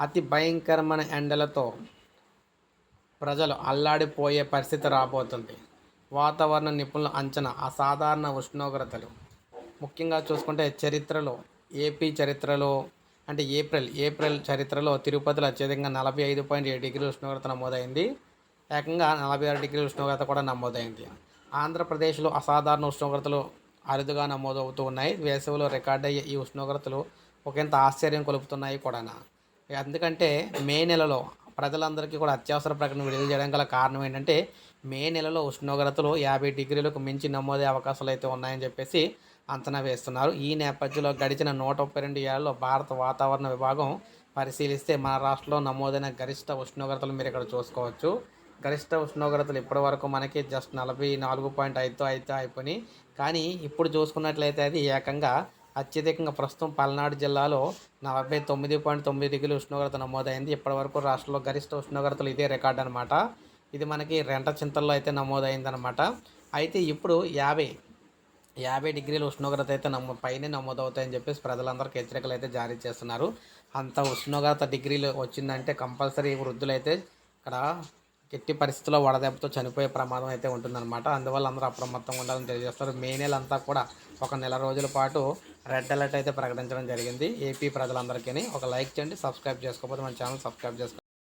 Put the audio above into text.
అతి భయంకరమైన ఎండలతో ప్రజలు అల్లాడిపోయే పరిస్థితి రాబోతుంది. వాతావరణ నిపుణుల అంచనా అసాధారణ ఉష్ణోగ్రతలు. ముఖ్యంగా చూసుకుంటే చరిత్రలో ఏపీ చరిత్రలో అంటే ఏప్రిల్ ఏప్రిల్ చరిత్రలో తిరుపతిలో అత్యధికంగా నలభై ఐదు పాయింట్ ఏడు డిగ్రీ ఉష్ణోగ్రత నమోదైంది. ఏకంగా నలభై ఆరు డిగ్రీల ఉష్ణోగ్రత కూడా నమోదైంది. ఆంధ్రప్రదేశ్లో అసాధారణ ఉష్ణోగ్రతలు అరుదుగా నమోదవుతూ ఉన్నాయి. వేసవిలో రికార్డ్ అయ్యే ఈ ఉష్ణోగ్రతలు ఒకంత ఆశ్చర్యం కొలుపుతున్నాయి కూడా ఎందుకంటే మే నెలలో ప్రజలందరికీ కూడా అత్యవసర ప్రకటన విడుదల చేయడం గల కారణం ఏంటంటే మే నెలలో ఉష్ణోగ్రతలు యాభై డిగ్రీలకు మించి నమోదే అవకాశాలు అయితే ఉన్నాయని చెప్పేసి అంచనా వేస్తున్నారు. ఈ నేపథ్యంలో గడిచిన నూట ముప్పై రెండు ఏళ్ళలో భారత వాతావరణ విభాగం పరిశీలిస్తే మన రాష్ట్రంలో నమోదైన గరిష్ట ఉష్ణోగ్రతలు మీరు ఇక్కడ చూసుకోవచ్చు. గరిష్ట ఉష్ణోగ్రతలు ఇప్పటి వరకు మనకి జస్ట్ నలభై నాలుగు పాయింట్ ఐదుతో అయితే అయిపోయినాయి. కానీ ఇప్పుడు చూసుకున్నట్లయితే అది ఏకంగా అత్యధికంగా ప్రస్తుతం పల్నాడు జిల్లాలో నలభై తొమ్మిది పాయింట్ తొమ్మిది డిగ్రీల ఉష్ణోగ్రత నమోదైంది. ఇప్పటివరకు రాష్ట్రంలో గరిష్ట ఉష్ణోగ్రతలు ఇదే రికార్డ్ అనమాట ఇది మనకి రెంట చింతల్లో అయితే నమోదైందనమాట అయితే ఇప్పుడు యాభై యాభై డిగ్రీల ఉష్ణోగ్రత అయితే నమో పైనే నమోదవుతాయని చెప్పేసి ప్రజలందరికీ హెచ్చరికలు అయితే జారీ చేస్తున్నారు. అంత ఉష్ణోగ్రత డిగ్రీలు వచ్చిందంటే కంపల్సరీ వృద్ధులు అయితే ఇక్కడ ఎట్టి పరిస్థితుల్లో వడదెబ్బతో చనిపోయే ప్రమాదం అయితే ఉంటుందన్నమాట. అందువల్ల అందరూ అప్రమత్తంగా ఉండాలని తెలియజేస్తారు మే నెల అంతా కూడా ఒక నెల రోజుల పాటు రెడ్ అలర్ట్ అయితే ప్రకటించడం జరిగింది. ఏపీ ప్రజలందరికీ ఒక లైక్ చేయండి సబ్స్క్రైబ్ చేసుకోకపోతే మన ఛానల్ సబ్స్క్రైబ్ చేసుకోండి.